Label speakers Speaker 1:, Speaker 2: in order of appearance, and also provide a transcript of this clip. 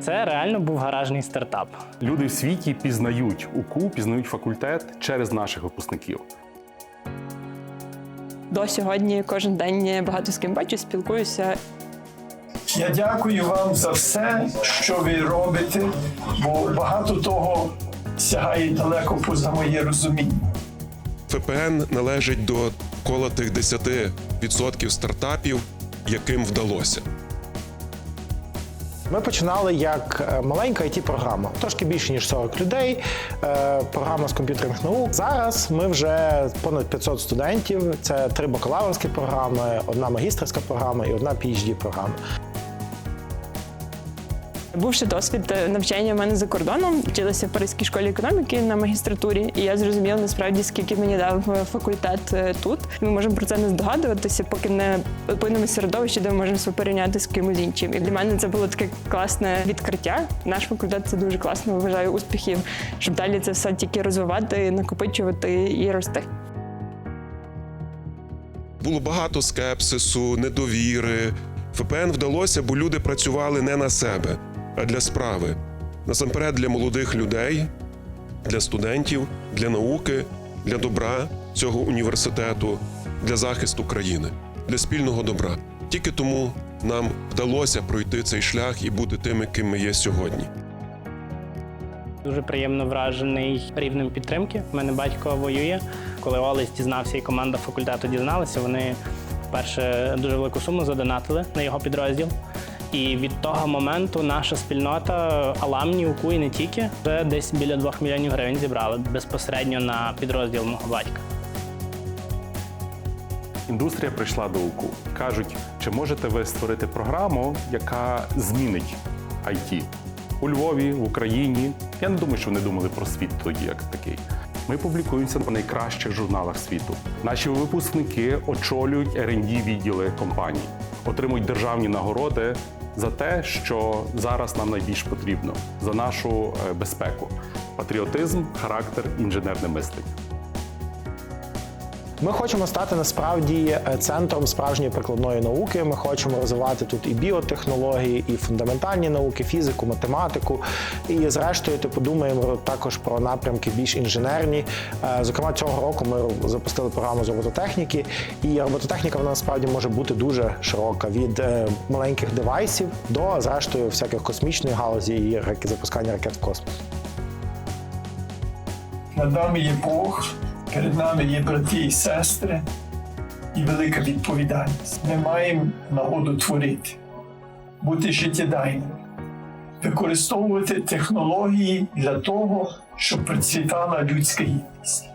Speaker 1: Це реально був гаражний стартап.
Speaker 2: Люди в світі пізнають УКУ, пізнають факультет через наших випускників.
Speaker 3: До сьогодні кожен день багато з ким бачу, спілкуюся.
Speaker 4: Я дякую вам за все, що ви робите, бо багато того сягає далеко поза моє розуміння.
Speaker 5: ФПН належить до кола тих 10% стартапів, яким вдалося.
Speaker 6: Ми починали як е, маленька it програма трошки більше ніж 40 людей. е, Програма з комп'ютерних наук. Зараз ми вже понад 500 студентів. Це три бакалаврські програми, одна магістерська програма і одна phd програма.
Speaker 3: Був ще досвід е, навчання в мене за кордоном. Вчилася в Паризькій школі економіки на магістратурі, і я зрозуміла насправді, скільки мені дав е, факультет е, тут. Ми можемо про це не здогадуватися, поки не опинимо середовище, де ми можемо себе порівняти з кимось іншим. І для мене це було таке класне відкриття. Наш факультет це дуже класно. Вважаю успіхів, щоб далі це все тільки розвивати, накопичувати і рости.
Speaker 5: Було багато скепсису, недовіри. ФПН вдалося, бо люди працювали не на себе, для справи. Насамперед для молодих людей, для студентів, для науки, для добра цього університету, для захисту країни, для спільного добра. Тільки тому нам вдалося пройти цей шлях і бути тими, ким ми є сьогодні.
Speaker 1: Дуже приємно вражений рівнем підтримки. У мене батько воює. Коли Олесь дізнався і команда факультету дізналася, вони вперше дуже велику суму задонатили на його підрозділ. І від того моменту наша спільнота Аламні, УКУ і не тільки вже десь біля 2 мільйонів гривень зібрали безпосередньо на підрозділ мого батька.
Speaker 2: Індустрія прийшла до УКУ. Кажуть, чи можете ви створити програму, яка змінить IT у Львові, в Україні. Я не думаю, що вони думали про світ тоді, як такий. Ми публікуємося в найкращих журналах світу. Наші випускники очолюють R&D відділи компаній, отримують державні нагороди за те, що зараз нам найбільш потрібно за нашу е, безпеку: патріотизм, характер, інженерне мислення.
Speaker 6: Ми хочемо стати насправді е, центром справжньої прикладної науки. Ми хочемо розвивати тут і біотехнології, і фундаментальні науки, фізику, математику. І зрештою, ти подумаємо також про напрямки більш інженерні. Е, Зокрема, цього року ми запустили програму з робототехніки, і робототехніка вона насправді може бути дуже широка від е, маленьких девайсів до зрештою всяких космічної галузі і запускання ракет в космос.
Speaker 4: Над нами є Бог, перед нами є брати і сестри, і велика відповідальність. Ми маємо нагоду творити, бути життєдайними, використовувати технології для того, щоб процвітала людська гідність.